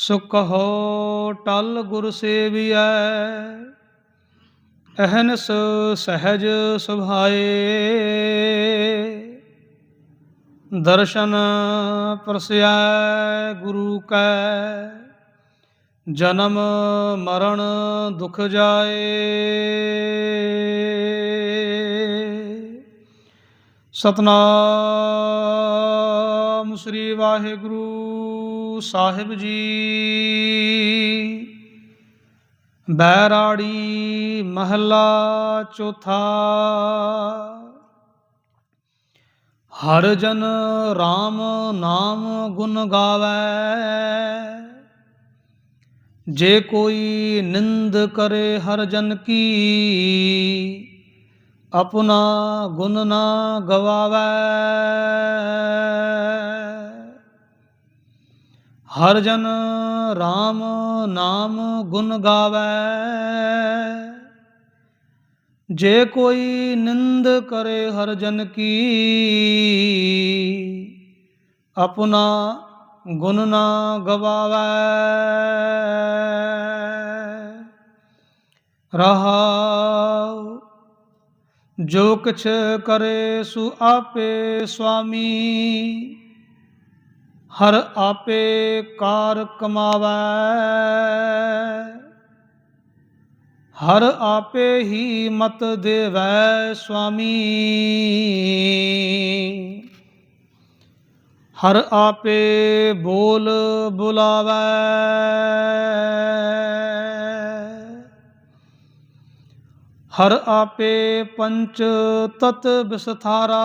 ਸੁਖ ਹੋ ਟਲ ਗੁਰ ਸੇਵੀਐ, ਅਹਨਸ ਸਹਿਜ ਸੁਭਾਏ। ਦਰਸ਼ਨ ਪਰਸਿਆ ਗੁਰੂ ਕੈ, ਜਨਮ ਮਰਨ ਦੁਖ ਜਾਏ। ਸਤਨਾਮ ਸ੍ਰੀ ਵਾਹਿਗੁਰੂ। ਗੁਰੂ ਸਾਹਿਬ ਜੀ। ਬੈਰਾੜੀ ਮਹੱਲਾ ਚੌਥਾ। ਹਰ ਜਨ RAM ਨਾਮ ਗੁਣ ਗਾਵੇ। ਜੇ ਕੋਈ ਨਿੰਦ ਕਰੇ ਹਰ ਜਨ ਕੀ, ਆਪਣਾ ਗੁਣ ਨਾ ਗਵਾਵੇ। ਹਰ ਜਨ RAM ਨਾਮ ਗੁਣ ਗਾਵੇ। ਜੇ ਕੋਈ ਨਿੰਦ ਕਰੇ ਹਰ ਜਨ ਕੀ, ਆਪਣਾ ਗੁਣ ਨਾ ਗਵਾਵੇ। ਰਹਾਉ, ਜੋ ਕਿਛ ਕਰੇ ਸੁ ਆਪੇ ਸੁਆਮੀ ਹਰ ਆਪੇ ਕਾਰ ਕਮਾਵੈ। ਹਰ ਆਪੇ ਹੀ ਮਤ ਦੇਵੈ ਸੁਆਮੀ। ਹਰ ਆਪੇ ਬੋਲ ਬੁਲਾਵੈ। ਹਰ ਆਪੇ ਪੰਚ ਤਤ ਵਿਸਥਾਰਾ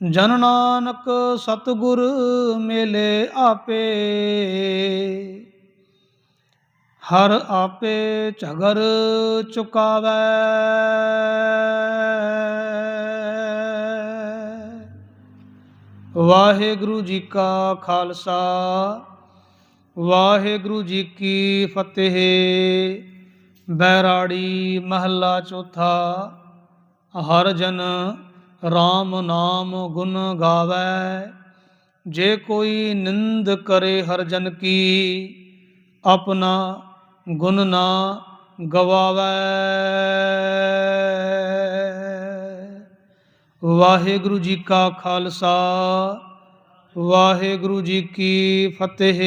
ਜਨ ਨਾਨਕ ਸਤਿਗੁਰ ਮੇਲੇ ਆਪੇ। ਹਰ ਆਪੇ ਝਗਰ ਚੁਕਾਵੈ। ਵਾਹਿਗੁਰੂ ਜੀ ਕਾ ਖਾਲਸਾ, ਵਾਹਿਗੁਰੂ ਜੀ ਕੀ ਫਤਿਹ। ਬੈਰਾੜੀ ਮਹੱਲਾ ਚੌਥਾ, ਹਰ ਜਨ RAM ਨਾਮ ਗੁਣ ਗਾਵੇ। ਜੇ ਕੋਈ ਨਿੰਦ ਕਰੇ ਹਰ ਜਨ ਕੀ, ਆਪਣਾ ਗੁਣ ਨਾ ਗਵਾਵੇ। ਵਾਹਿਗੁਰੂ ਜੀ ਕਾ ਖਾਲਸਾ, ਵਾਹਿਗੁਰੂ ਜੀ ਕੀ ਫਤਿਹ।